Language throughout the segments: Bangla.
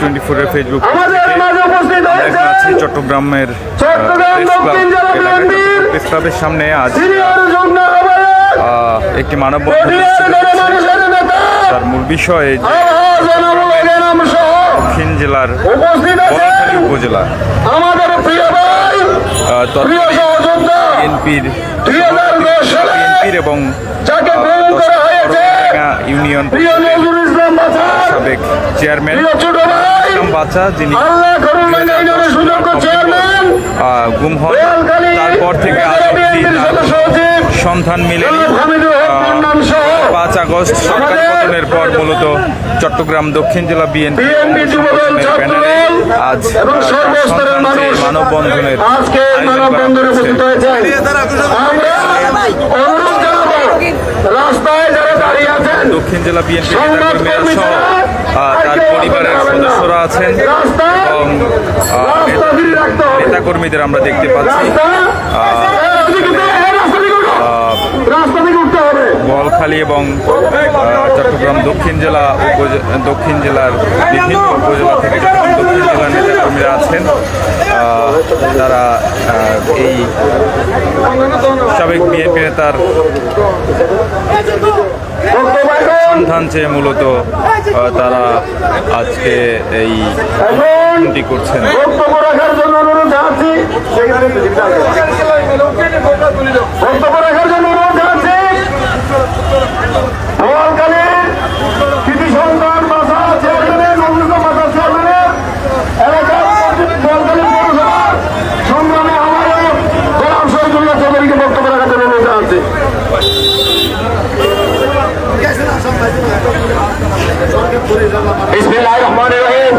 টোয়েন্টি ফোরের ফেসবুক চট্টগ্রামের চট্টগ্রাম দক্ষিণ জেলা বিএনপির প্রেস ক্লাবের সামনে আজ একটি মানববন্ধন নেতা। তার মূল বিষয় দক্ষিণ জেলার উপজেলা। আমাদের প্রিয় ভাই বিএনপির এবং যাকে গ্রহণ করা হয়েছে ইউনিয়ন সাবেক চেয়ারম্যান বাচ্চা যিনি গুম হন তারপর থেকে আজ সন্ধান মিলেনি সহ পাঁচ আগস্ট সরকার পতনের পর মূলত চট্টগ্রাম দক্ষিণ জেলা বিএনপি বিএনপি আজ সর্বস্তরের মানুষ মানববন্ধনের আয়োজন করা হয়েছে। উপস্থিত হয়েছেন আমরা অনুরোধ জানাব রাস্তায় যারা দাঁড়িয়ে আছেন দক্ষিণ জেলা বিএনপি সংবাদ সহ তার পরিবারের সদস্যরা আছেন এবং হবে। নেতাকর্মীদের আমরা দেখতে পাচ্ছি। বলখালী এবং চট্টগ্রাম দক্ষিণ জেলা দক্ষিণ জেলার বিভিন্ন উপজেলা থেকে দক্ষিণ জেলার নেতাকর্মীরা আছেন তারা এই সাবেক বিএনপি নেতার সন্ধান চেয়ে মূলত তারা আজকে এই করছেন বক্তব্য রাখার জন্য অনুরোধ জানাচ্ছি বক্তব্য রাখার জন্য অনুরোধ জানাচ্ছি বোয়ালখালীর কৃতি সন্তান বাসা চেয়ারম্যানের নবীন বাসা চেয়ারম্যানের এলাকার বোয়ালখালী পৌরসভার সংগ্রামে আমারও গোলাম শহীদুল্লাহ চৌধুরীকে বক্তব্য রাখার জন্য অনুরোধ জানাচ্ছি বিসমিল্লাহির রহমানির রহিম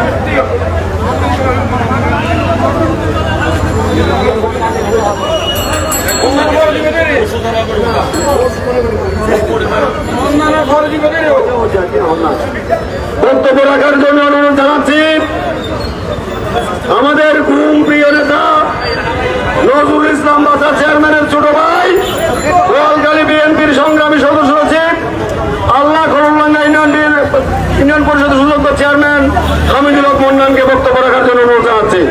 আমাদের ঘুম প্রিয় নেতা নজরুল ইসলাম চেয়ারম্যানের ছোট ভাই বিএনপির সংগ্রামী সদস্য সচিব আল্লাহ করুল্লাঙ্গা ইউনিয়ন ইউনিয়ন পরিষদের সুযোগ্য চেয়ারম্যান হামিদুল হক মন্ডানকে বক্তব্য রাখার জন্য অনুরোধ জানাচ্ছি।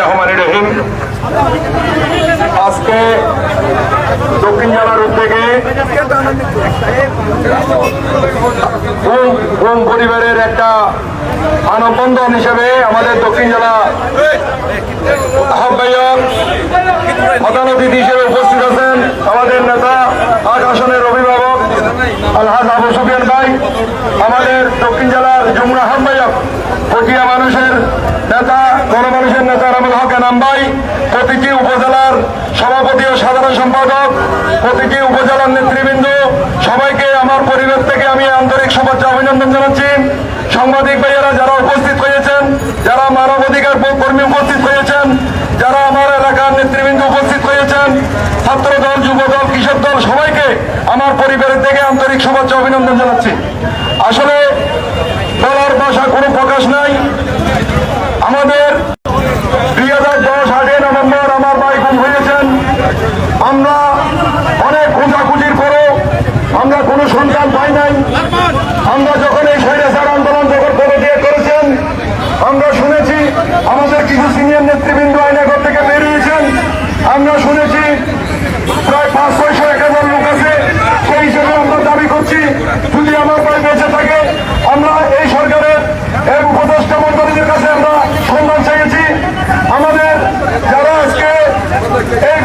রহমান রহিম। আজকে দক্ষিণ জেলার উদ্যোগে ঘুম পরিবারের একটা মানববন্ধন হিসেবে আমাদের দক্ষিণ জেলা আহ্বায়ক, প্রধান অতিথি হিসেবে উপস্থিত আছেন আমাদের নেতা, আট আসনের অভিভাবক, আলহাজ আবু সুফিয়ান ভাই, আমাদের দক্ষিণ জেলার যমুনা আহ্বায়ক পটিয়া মানুষের নেতা, গণমানুষের নেতা রামুল হক এনাম ভাই প্রতিটি উপজেলার সভাপতি ও সাধারণ সম্পাদক প্রতিটি উপজেলার নেতৃবৃন্দ, সবাইকে আমার পরিবার থেকে আমি আন্তরিক শুভেচ্ছা অভিনন্দন জানাচ্ছি। সাংবাদিক ভাইয়েরা যারা উপস্থিত হয়েছেন, যারা মানবাধিকার কর্মী উপস্থিত হয়েছেন, যারা আমার এলাকার নেতৃবৃন্দ উপস্থিত হয়েছেন, ছাত্র দল, যুব দল, কৃষক দল, সবাইকে আমার পরিবারের থেকে আন্তরিক শুভেচ্ছা অভিনন্দন জানাচ্ছি। আসলে বলার ভাষা কোনো প্রকাশ নাই। আমাদের সন্তান পাই নাই। আমরা যখন এই স্বৈরাচার আন্দোলন যখন কমিটিয়ে করেছেন, আমরা শুনেছি আমাদের কিছু সিনিয়র নেতৃবৃন্দ আইনাগর থেকে বেরিয়েছেন। আমরা শুনেছি প্রায় পাঁচ ছয়শো এক হাজার লোক আছে, সেই হিসেবে আমরা দাবি করছি, যদি আমার পায়ে বেঁচে থাকে, আমরা এই সরকারের এক উপদেষ্টা মন্ত্রীদের কাছে আমরা সম্মান চাইছি। আমাদের যারা আজকে এই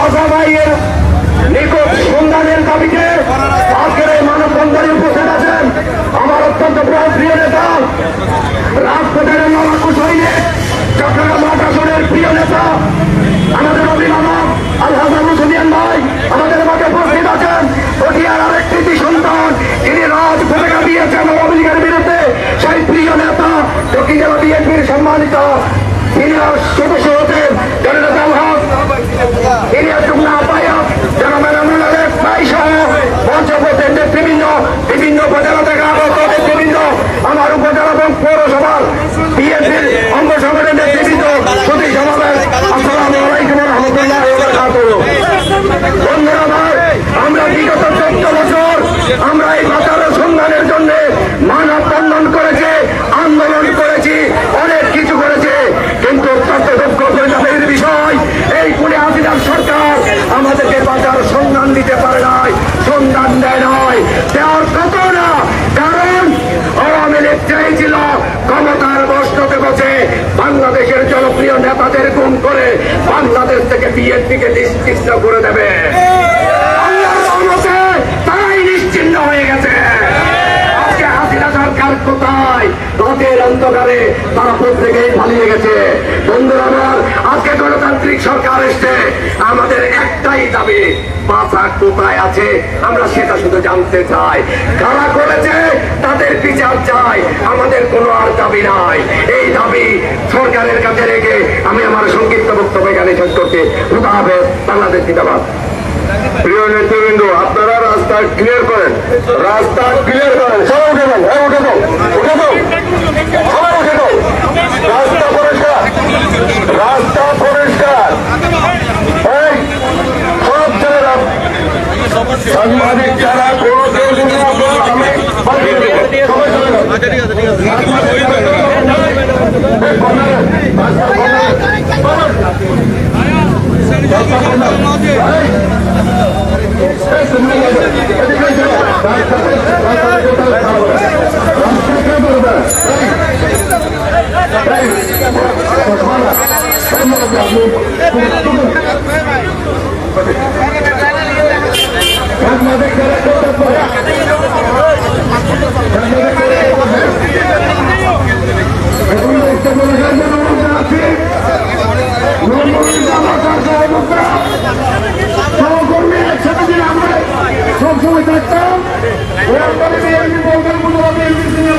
বাসা ভাইয়ের নিকট সন্ধানের দাবিতে আজকের এই মানববন্ধনে উপস্থিত আছেন আমার অত্যন্ত প্রিয় নেতা, রাজপথের লড়াকু সৈনিক চট্টগ্রাম আট আসনের প্রিয় নেতা, আমাদের অভিভাবক আলহাজ আবু সুফিয়ান ভাই, আমাদের মাঝে উপস্থিত আছেন। পটিয়ার আরেক কৃতি সন্তান তিনি রাজ ভূমিকা দিয়েছেন আওয়ামী লীগের বিরুদ্ধে। সেই প্রিয় নেতা দক্ষিণ জেলা বিএনপির সম্মানিত সিনিয়র সদস্য হতেন জননেতা আলহাজ সিনিয়র যুগ্ম আহ্বায়ক জনমের আমলের ভাই সহ পঞ্চপথের নেতৃবৃন্দ বিভিন্ন উপজেলা থেকে আগত নেতৃবৃন্দ আমার উপজেলা এবং পৌরসভার বিএনপির অঙ্গ সংগঠনের নেতৃবৃন্দ সুদী সমাবেশ আসসালামু আলাইকুম রহমতুল্লাহ বন্ধুরা আমার আমরা বিগত চোদ্দ বছর আমরা এই বাজারের সন্ধানের জন্য মানব বন্ধন করেছে আন্দোলন করেছি অনেক কিছু করেছে কিন্তু অত্যন্ত দুঃখ পরিতাপের বিষয় এই পুনে হাসিনার সরকার আমাদেরকে বাজার সন্ধান দিতে পারে নাই সন্ধান দেয় নয় দেওয়ার কত না কারণ আওয়ামী লীগ চেয়েছিল ক্ষমতার বস্ত্রতে বসে বাংলাদেশের জনপ্রিয় নেতাদের গুম করে বাংলাদেশ থেকে বিএনপিকে নিশ্চিন্ন করে দেবে আল্লাহর রহমতে তারাই নিশ্চিন্ন হয়ে গেছে আজকে হাসিনা সরকার কোথায় রাতের অন্ধকারে তারা প্রত্যেকেই পালিয়ে গেছে। বন্ধুরা আমার, আজকে গণতান্ত্রিক সরকার এসছে। আমাদের একটাই দাবি পাশা কোথায় আছে আমরা সেটা শুধু জানতে চাই। কারা করেছে তাদের বিচার চাই, আমাদের কোনো আর দাবি নাই। এই দাবি সরকারের কাছে রেখে আমি আমার সংক্ষিপ্ত বক্তব্য এখানে শেষ করতে প্রিয় নেতৃবৃন্দ, আপনারা রাস্তা ক্লিয়ার করেন। রাস্তা ক্লিয়ার করেন। সবাই উঠে যান। হ্যাঁ উঠে যাও। উঠে যাও। সবাই উঠে যাও। রাস্তা পরিষ্কার। রাস্তা পরিষ্কার। সব ছেলেরা সাংবাদিক যারা, কোনো কেউ যদি আপনারা আমি সবাই চলে যান এই কর্নারে, রাস্তা কর্নারে, রাস্তা কর্নারে, এই, সহকর্মী একসাথে যদি আমরা সবসময় থাকতাম ওরা করে বিএনপি বলবেন কোনো বিএনপি সিনিয়র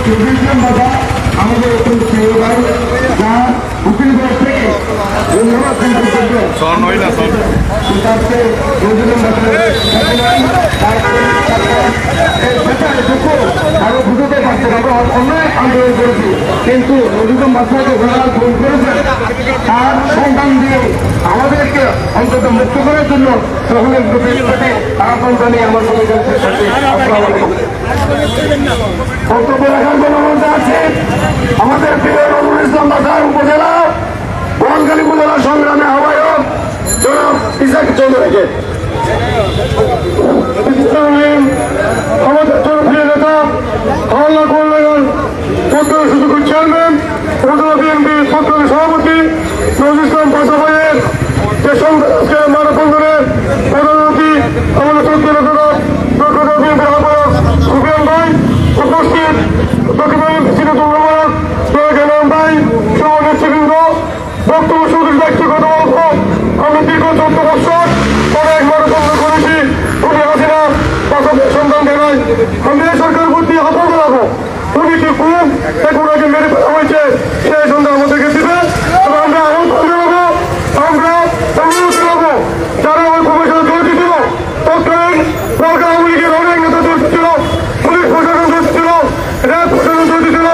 নেতৃবৃন্দ বাবা আমাদের অত্যন্ত প্রিয় ভাই যা উকিল বয়স থেকে ধন্যবাদ সন হইলা পারছে আমরা অনেক আন্দোলন করেছি কিন্তু নজরুল বাসাকে ঘোরার ফোন করেছেন তার সন্ধান দিয়ে আমাদেরকে অন্তত মুক্ত করার জন্য সহযোগ প্রতি তার সন্ধানে আমার বক্তব্য রাখার জন্য আছে আমাদের প্রিয় নজরুল ইসলাম বাসার উপজেলা বনখালী উপজেলা সংগ্রামে আহ্বায়ক জনাব ইসাক চৌধুরীকে। আমাদের জনপ্রিয় নেতা পত্র সুযোগ চেয়ারম্যান উপজেলা বিএনপি সরকারি সভাপতি নজরুল ইসলাম পাশাপাইয়ের যে মানববন্ধনের প্রধানমন্ত্রী আমাদের চৌধুরী প্রকৃত বিএনপি আহ্বায়ক সুফিয়ান ভাই উপস্থিত। প্রতিবাদ সিনেটর আহ্বায়ক জয়গান ভাই সহ নেতৃবৃন্দ বক্তব্য শুধু ব্যক্তিগত অল্প আমি দীর্ঘ চোদ্দ বছর অনেক মানববন্ধন করেছি উনি হাসিনা বাসাদের সন্ধান দেয় আমি এই সরকারের প্রতি আহ্বান জানাব উনি কি খুব এখন আগে মেরে ফেলা হয়েছে সেই সন্ধান আমাদেরকে দিবে এবং আমরা আহ্বান জানাব আমরা অনুরোধ জানাব যারা ওই কমিশনে জড়িত ছিল তৎকালীন সরকার আওয়ামী লীগের অনেক নেতা জড়িত ছিল পুলিশ প্রশাসন জড়িত ছিল র্যাব প্রশাসন জড়িত ছিল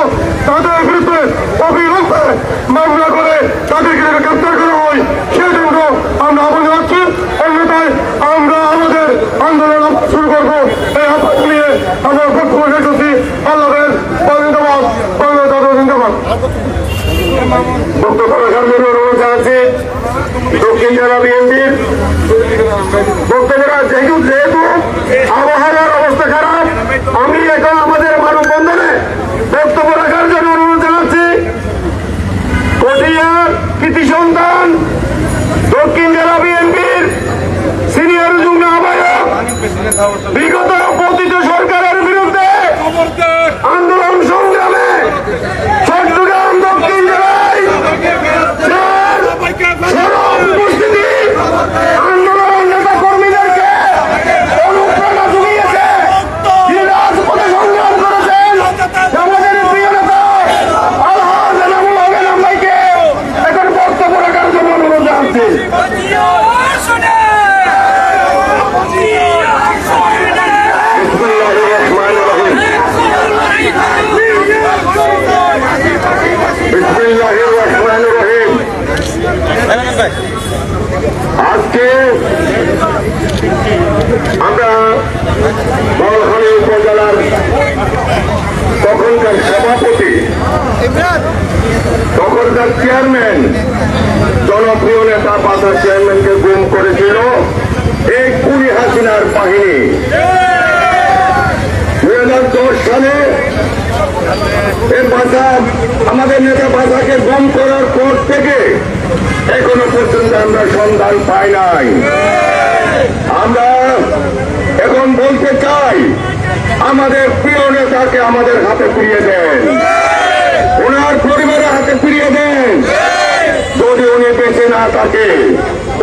তাদের বিরুদ্ধে অবিলম্বে মামলা করে তাদেরকে যেন গ্রেপ্তার করা হয় সেই জন্য আমরা আহ্বান জানাচ্ছি অন্যথায় আমরা আমাদের আন্দোলন আবার শুরু করব এই আহ্বান নিয়ে আমরা বক্তব্য শেষ করছি আল্লাহ জিন্দাবাদ বাংলা জাতীয় জিন্দাবাদ বক্তব্য রাখার অনুরোধ জানাচ্ছি দক্ষিণ জেলা বিএনপির বক্তব্যরা যেহেতু যেহেতু আবহাওয়ার অবস্থা খারাপ, আমি এখন আমাদের মানববন্ধনে বক্তব্য রাখার জন্য অনুরোধ জানাচ্ছি। কটিয়ার কৃতি সন্তান, দক্ষিণ জেলা বিএনপির সিনিয়র যুগ্ম আহ্বায়ক, বিগত পতিত সরকারের বিরুদ্ধে আন্দোলন সংগ্রামে চট্টগ্রাম দক্ষিণ জেলায় যার সরব উপস্থিতি আন্দোলন নেতা কর্মীদেরকে অনুপ্রেরণা জুগিয়েছে যিনি রাজপথে সংগ্রাম করেছেন আমাদের প্রিয় নেতা আলহাজ এনামুল হক এনাম ভাইকে এখন বক্তব্য রাখার জন্য অনুরোধ জানাচ্ছি বিসমিল্লাহির রহমানির রহিম বিসমিল্লাহির রহমানির রহিম আজকে আমরা বলখালী উপজেলার তখনকার সভাপতি, তখনকার চেয়ারম্যান, জনপ্রিয় নেতা পাতা চেয়ারম্যানকে গুম করেছিল এই কুড়ি হাসিনার বাহিনী। দুই হাজার দশ সালে এই বাসা আমাদের নেতা বাসাকে গম করার পর থেকে এখনও পর্যন্ত আমরা সন্ধান পাই নাই। আমরা এখন বলতে চাই, আমাদের প্রিয় নেতাকে আমাদের হাতে ফিরিয়ে দেন। ওনার পরিবারের হাতে ফিরিয়ে দেন। যদি উনি বেঁচে না থাকে,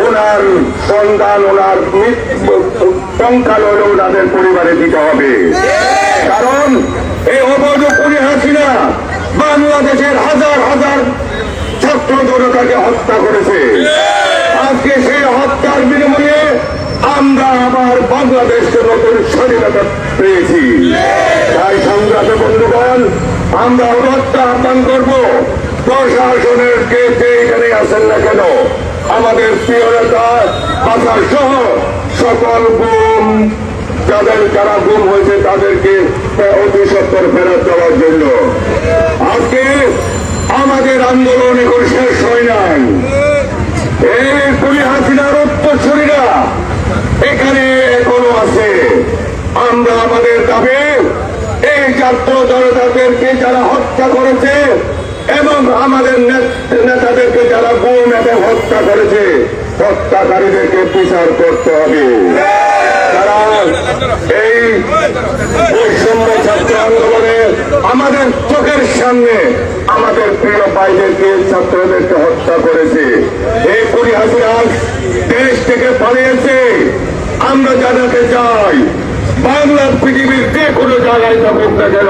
ওনার সন্তান, ওনার সংখ্যা হলে ওনাদের পরিবারে দিতে হবে। কারণ এই অবৈধ পুরী হাসিনা বাংলাদেশের হাজার হাজার ছাত্র হত্যা করেছে। আজকে সেই হত্যার বিনিময়ে আমরা আবার বাংলাদেশকে নতুন স্বাধীনতা পেয়েছি। তাই সংগ্রামে বন্ধুগণ, আমরা অনত্য আহ্বান করব। প্রশাসনের কে যে এখানে আছেন না কেন? আমাদের প্রিয় নেতা বাসার সহ সকল গুম, যাদের যারা গুম হয়েছে তাদেরকে অতি সত্তর ফেরত দেওয়ার জন্য। আজকে আমাদের আন্দোলন এখন শেষ হয় নাই। এই হাসিনার উত্তরসূরিরা এখানে এখনও আছে। আমরা আমাদের দাবি, এই ছাত্র জনতাদেরকে যারা হত্যা করেছে এবং আমাদের নেত- নেতাদেরকে যারা গুম এবং হত্যা করেছে, হত্যাকারীদেরকে বিচার করতে হবে। আমাদের চোখের সামনে আমাদের প্রিয় ভাইদেরকে ছাত্রদেরকে হত্যা করেছে। এই পরিহাসিরাজ দেশ থেকে পালিয়েছে। আমরা জানাতে চাই, বাংলার পৃথিবীর যে কোনো জায়গায় থাকুক না কেন,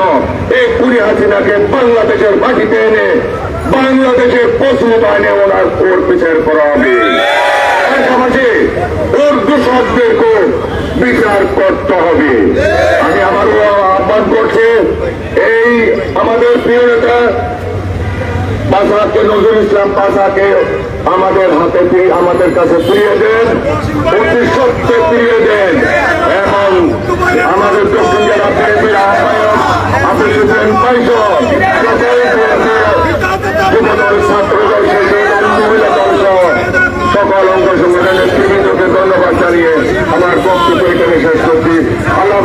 এই কুড়ি হাসিনাকে বাংলাদেশের মাটিতে এনে বাংলাদেশের পশু বাহিনী ওনার ওর বিচার করা হবে। পাশাপাশি ওর দূষকদেরকে বিচার করতে হবে। আমি আমার আহ্বান করছি, এই আমাদের প্রিয় নেতা পাশাকে নজরুল ইসলাম পাশাকে আমাদের হাতে আমাদের কাছে ফিরিয়ে দেন অতি সত্যে ফিরিয়ে দেন। এবং আমাদের দক্ষিণ জেলা বিএনপির আহ্বায়ক আপনি সকল অঙ্গ সংগঠনের ধন্যবাদ জানিয়ে আমার বক্তব্য এখানে শেষ করছি। আল্লাহ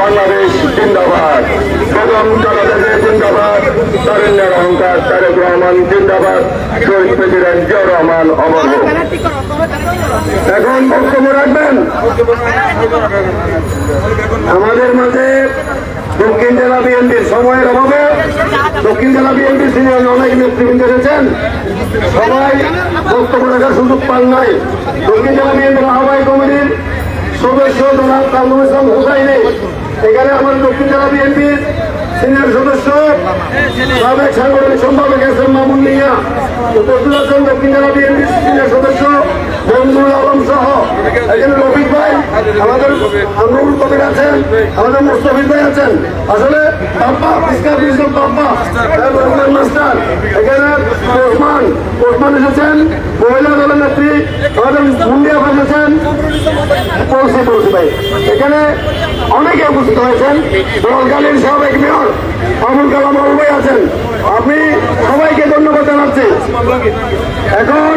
বাংলাদেশ জিন্দাবাদ। রহমান রহমান এখন বক্তব্য রাখবেন। আমাদের মাঝে দক্ষিণ জেলা বিএনপির সময়ের অভাবে দক্ষিণ জেলা বিএনপি সিনিয়র অনেক নেতৃবৃন্দ এসেছেন। সবাই বক্তব্য রাখার সুযোগ পান নাই। দক্ষিণ জেলা বিএনপির আহ্বায়ক কমিটির সদস্য জনাব কামরুল ইসলাম হুসাইনে। এখানে আমার দক্ষিণ জেলা বিএনপির সিনিয়র সদস্য, সাবেক সাংগঠনিক সম্পাদক এস এম মামুন মিয়া, উপস্থিত আছেন দক্ষিণ জেলা বিএনপির সিনিয়র সদস্য বন্ধুল আলম সহ। এখানে রফিক ভাই, আমাদের নুরুল কবির আছেন, আমাদের মুস্তফিজ ভাই আছেন। আসলে পাপ্পা ইসকার ইসলাম পাপ্পা রহমান মাস্টার। এখানে ওসমান ওসমান এসেছেন, মহিলা দলের নেত্রী, আমাদের মুন্ডিয়া ভাই এসেছেন পৌঁছে পৌঁছে ভাই। এখানে অনেকে উপস্থিত হয়েছেন দলকালীন সাবেক মেয়র আবুল কালাম আবু আছেন। আপনি সবাইকে ধন্যবাদ জানাচ্ছি। এখন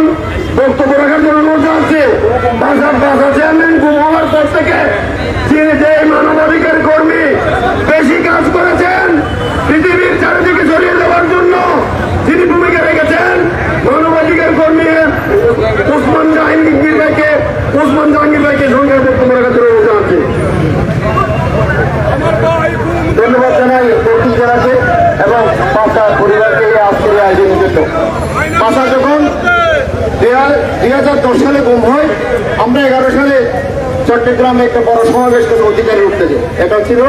বক্তব্য রাখার জন্য অনুরোধ জানাচ্ছি বাসার বাসা চেয়ারম্যান গুম হওয়ার পর থেকে যে মানবাধিকার কর্মী বেশি কাজ করেছেন, পৃথিবীর চারিদিকে ছড়িয়ে দেওয়ার জন্য যিনি ভূমিকা রেখেছেন, মানবাধিকার কর্মী উসমান জাহাঙ্গীর ভাইকে উসমান জাহাঙ্গীর ভাইকে সঙ্গে বক্তব্য রাখার জন্য অনুরোধ জানাচ্ছি ধন্যবাদ জানাই দক্ষিণ জেলাকে এবং পাশা পরিবারকে এই আজকের আয়োজনের জন্য। পাশা যখন দুই হাজার দশ সালে গুম হয়, আমরা এগারো সালে চট্টগ্রামে একটা বড় সমাবেশ করে অধিকারী উঠতে যাই এটা ছিল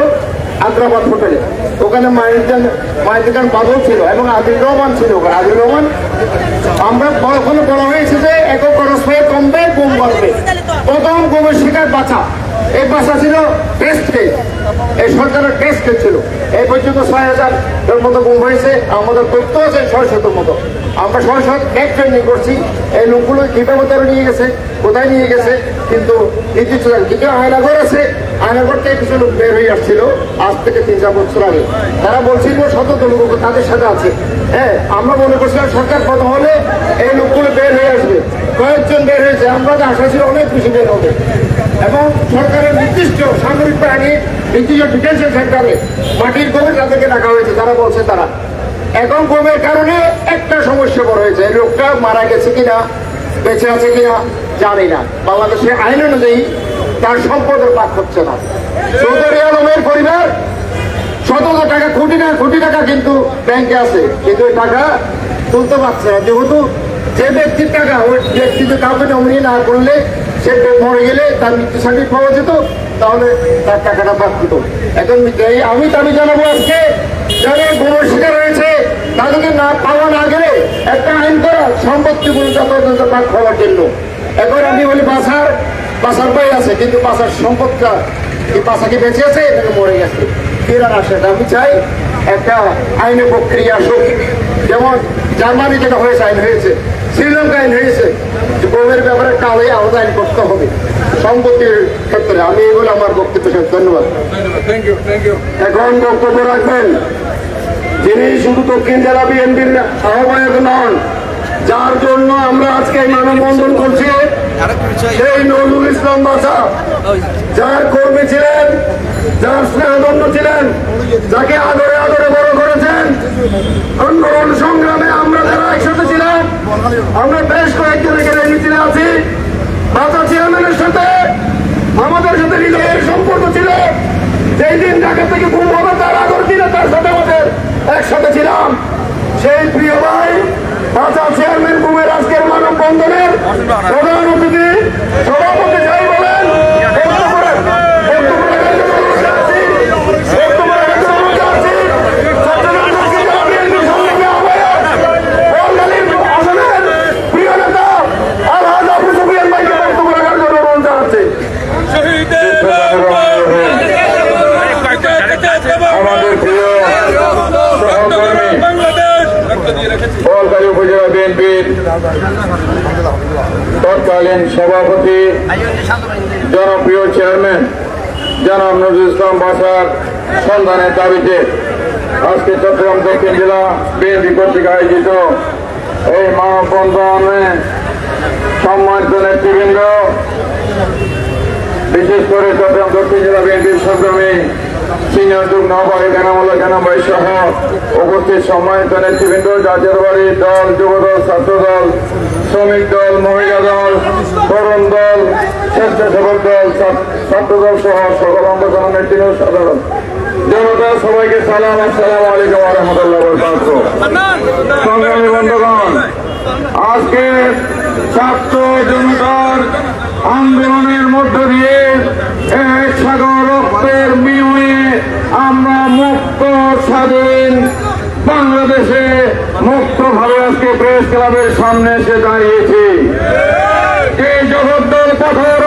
আগ্রাবাদ হোটেলে। ওখানে মাইনুদ্দান মাইনুদ্দান বাদল ছিল এবং আদিল রহমান ছিল ওখানে। আদিল রহমান, আমরা বড়- ওখানে বলা হয়েছে যে একক খরচ হয়ে কমবে, গুম বাড়বে। প্রথম গুমের শিকার বাঁচা এই বাসা ছিল টেস্ট এই সরকারের টেস্ট কেস ছিল। এই পর্যন্ত ছয় হাজার মতো গুম হয়েছে, আমাদের তথ্য আছে ছয় শতর মতো। আমরা ছয় শত এক ট্রেনিং করছি। এই লোকগুলো কীভাবে তারা নিয়ে গেছে, কোথায় নিয়ে গেছে, কিন্তু নির্দিষ্ট। কিন্তু আয়নাগর আছে। আয়নাগর থেকে কিছু লোক বের হয়ে আসছিল আজ থেকে তিন চার বছর আগে। তারা বলছিল শত লোক তাদের সাথে আছে। হ্যাঁ আমরা মনে করছিলাম সরকার কত হলে এই লোকগুলো বের হয়ে আসবে। কয়েকজন বের হয়েছে। আমরা তো আশা ছিল অনেক বেশি বের হবে। এবং সরকারের নির্দিষ্ট সামরিক বাহিনী, নির্দিষ্ট ডিটেনশন সেন্টারে মাটির গভীর তাদেরকে রাখা হয়েছে, তারা বলছে তারা। এখন গমের কারণে একটা সমস্যা বড় হয়েছে, লোকটা মারা গেছে কিনা, বেঁচে আছে কিনা, জানি না। বাংলাদেশের আইন অনুযায়ী তার সম্পদের পাক হচ্ছে না। চৌধুরী আলমের পরিবার শত টাকা, কোটি না, কোটি টাকা কিন্তু ব্যাংকে আছে। কিন্তু ওই টাকা তুলতে পারছে না। যেহেতু যে ব্যক্তির টাকা, ওই ব্যক্তি তো কাউকে নমিনি না করলে সে মরে গেলে তার মৃত্যু সার্টিফিকেট পাওয়া যেত, তাহলে তার টাকাটা বাদ দিত। এখন আমি দাবি জানাব আজকে, যারা গুণ শিকার হয়েছে, তাদেরকে না পাওয়া না গেলে একটা আইন করা সম্পত্তিগুলো যথাযথ ভাগ হওয়ার জন্য। এখন আমি বলি, বাসার বাসার পাই আছে, কিন্তু বাসার সম্পদটা এই বাসাকে বেঁচে আছে, এটাকে মরে গেছে। ফেরার আসে আমি চাই একটা আইনের প্রক্রিয়া আসুক। যেমন জার্মানি যেটা হয়েছে, আইন হয়েছে। শ্রীলঙ্কা আইন হয়েছে যে বউয়ের ব্যাপারে কালে আলাদা আইন করতে হবে। সম্পত্তির ক্ষেত্রে আমি এগুলো আমার বক্তব্য শেষ ধন্যবাদ। এখন বক্তব্য রাখবেন যিনি শুধু দক্ষিণ জেলা বিএনপির আহ্বায়ক নন যার জন্য আমরা আজকে এই মানববন্ধন করছি সেই নজরুল ইসলাম বাসা যার কর্মী ছিলেন যার স্নেহদণ্ড ছিলেন যাকে আদরে আদরে করেছেন। আন্দোলন সংগ্রামে আমরা যারা একসাথে ছিলাম, আমরা বেশ কয়েকজন এখানে আছি। বাসা চেয়ারম্যানের সাথে, আমাদের সাথে হৃদয়ের সম্পর্ক ছিল। যেই দিন ঢাকা থেকে ঘুম হবে, তার আগর দিনে তার সাথে আমাদের একসাথে ছিলাম। সেই প্রিয় ভাই বাঁচা চেয়ারম্যান ঘুমের আজকের মানব বন্ধনের প্রধান অতিথি সভাপতি যাই বলেন বক্তব্য রাখ- বক্তব্য রাখার জন্য বসে আছি। বক্তব্য রাখার জন্য বসে আছি। চট্টগ্রাম দক্ষিণ জেলা বিএনপির সংগ্রামী আহ্বায়ক, বঙ্গালীর আসনের প্রিয় নেতা আলহাজ আবু সুফিয়ান ভাইকে বক্তব্য রাখার জন্য অনুরোধ জানাচ্ছি আমাদের প্রিয় সহকর্মী বলকালী উপজেলা বিএনপির তৎকালীন সভাপতি, জনপ্রিয় চেয়ারম্যান জনাব নজরুল ইসলাম বাসার সন্ধানের দাবিতে আজকে চট্টগ্রাম দক্ষিণ জেলা বিএনপি কর্তৃক আয়োজিত এই মানববন্ধনে সম্মানিত নেতৃবৃন্দ বিশেষ করে চট্টগ্রাম, দক্ষিণ জেলা বিএনপির সংগ্রামী সিনিয়র যুগ নবাই বেনামুল্লাহ জানাবাই সহ উপস্থিত সম্মানিত নেতৃবৃন্দ জাতীয়বাড়ি দল, যুবদল, ছাত্রদল, শ্রমিক দল, মহিলা দল, তরুণ দল, স্বেচ্ছাসেবক দল ছাত্র- ছাত্রদল সহ সকল অঙ্গসংগঠন নেতৃত্ব সাধারণ। জনতা, সবাইকে সালাম, আসসালামু আলাইকুম রহমতুল্লাহ সংগ্রামী বন্ধুগণ, আজকে ছাত্র জনতার আন্দোলনের মধ্য দিয়ে এক সাগর রক্তের বিনিময়ে আমরা মুক্ত, স্বাধীন বাংলাদেশে মুক্তভাবে আজকে প্রেস ক্লাবের সামনে এসে দাঁড়িয়েছি। এই জগদ্দল পাথর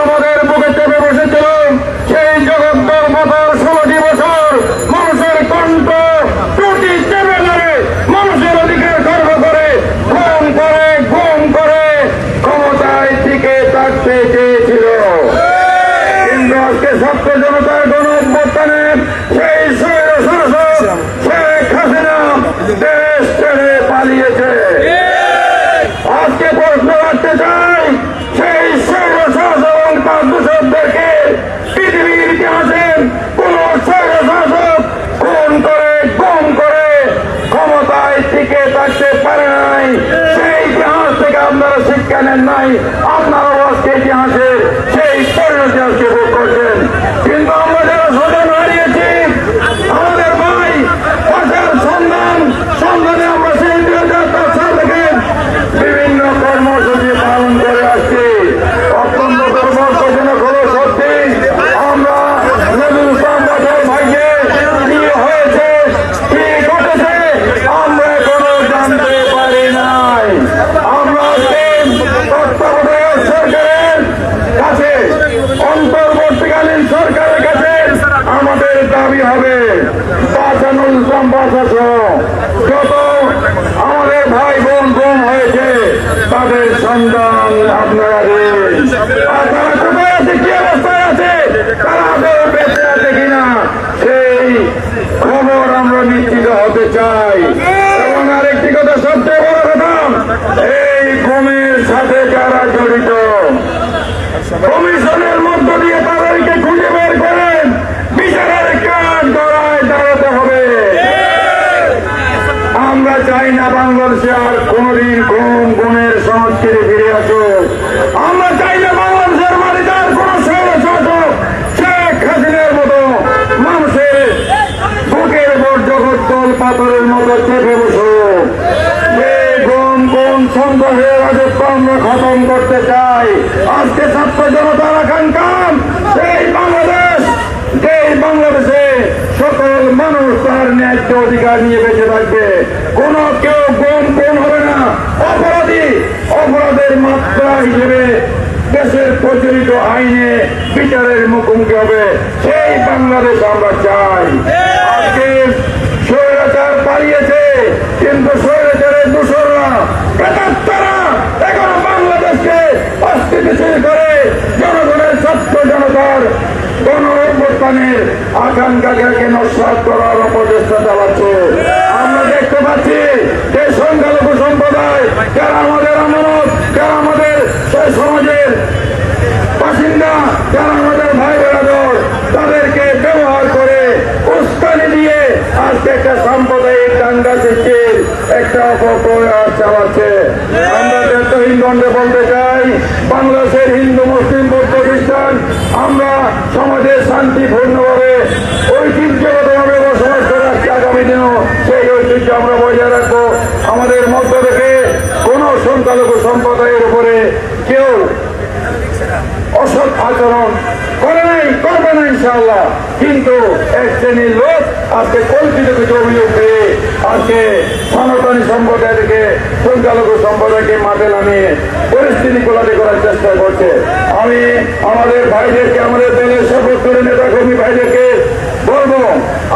fire. চাই আজকে ছাত্র জনতার আকাঙ্ক্ষা সেই বাংলাদেশ যেই বাংলাদেশে সকল মানুষ তার ন্যায্য অধিকার নিয়ে বেঁচে থাকবে। কোন কেউ গুম গুম হবে না। অপরাধী, অপরাধের মাত্রা হিসেবে দেশের প্রচলিত আইনে বিচারের মুখোমুখি হবে। সেই বাংলাদেশ আমরা চাই। আজকে স্বৈরাচার পালিয়েছে, কিন্তু স্বৈরাচারের দূষণরা প্রেতাত্মারা এখন বাংলাদেশকে অস্থিতিশীল করে জনগণের ছাত্র জনতার কোন অভ্যুত্থানের আকাঙ্ক্ষাকে নস্বাত করার অপচেষ্টা চালাচ্ছে। আমরা দেখতে পাচ্ছি যে সংখ্যালঘু সম্প্রদায়, যারা আমাদের আমানত, যারা আমাদের সমাজের বাসিন্দা, যারা আমাদের ভাই বেড়াদর তাদেরকে ব্যবহার করে উস্কানি দিয়ে আজকে একটা সাম্প্রদায়িক দাঙ্গা সৃষ্টির একটা অপপ্রয়াস চালাচ্ছে। আমরা হিন্দুগণকে বলতে চাই, বাংলাদেশের হিন্দু, মুসলিম, বৌদ্ধ, খ্রিস্টান, আমরা সমাজে শান্তিপূর্ণভাবে, ঐতিহ্যগতভাবে বসবাস করে আসছি আগামী দিনও। সেই ঐতিহ্য আমরা বজায় রাখব। আমাদের মধ্য থেকে কোন সংখ্যালঘু সম্প্রদায়ের উপরে কেউ অসৎ আচরণ করে নাই করবে না ইনশাআল্লাহ। কিন্তু এক শ্রেণির লোক আজকে কল্পিত কিছু অভিযোগ পেয়ে আজকে সনাতনী সম্প্রদায় থেকে সংখ্যালঘু সম্প্রদায়কে মাঠে নামিয়ে পরিস্থিতি গোলাটি করার চেষ্টা করছে। আমি আমাদের ভাইদেরকে, আমাদের দলের সর্বোত্তরের নেতা কর্মী ভাইদেরকে বলব,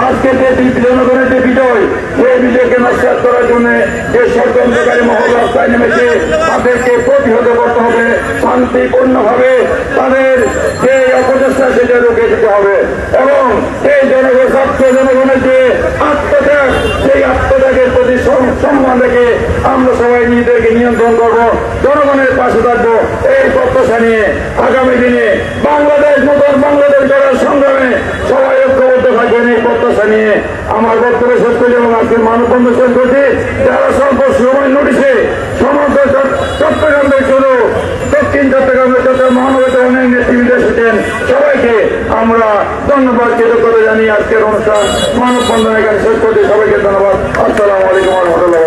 আজকে যে জনগণের যে বিজয়, সেই বিজয়কে নস্বাত করার জন্য যে ষড়যন্ত্রকারী মহল রাস্তায় নেমেছে, তাদেরকে প্রতিহত করতে হবে, শান্তিপূর্ণভাবে তাদের যে অপচেষ্টা সেটা রুখে দিতে হবে এবং এই জনগণ ছাত্র জনগণের যে আত্মত্যাগ, সেই আত্মত্যাগের প্রতি সম্মান রেখে আমরা সবাই নিজেদেরকে নিয়ন্ত্রণ করব, জনগণের পাশে থাকব। এই প্রত্যাশা নিয়ে আগামী দিনে বাংলাদেশ নতুন বাংলাদেশ গড়ার সংগ্রামে সবাই ঐক্যবদ্ধ থাকবেন। এই প্রত্যাশা নিয়ে আমার বক্তব্য শেষ করি এবং আজকে মানববন্ধ শেষ করছি। যারা স্বল্প সময় নোটিশে চট- চট্টগ্রাম থেকে দক্ষিণ চট্টগ্রাম মহানগর চরণের নেতৃবৃন্দ এসেছেন। সবাইকে আমরা ধন্যবাদ কৃতজ্ঞতা জানি আজকের অনুষ্ঠান মানব বন্ধন এখানে শেষ করছি। সবাইকে ধন্যবাদ। আসসালামু আলাইকুম রহমতুল্লাহ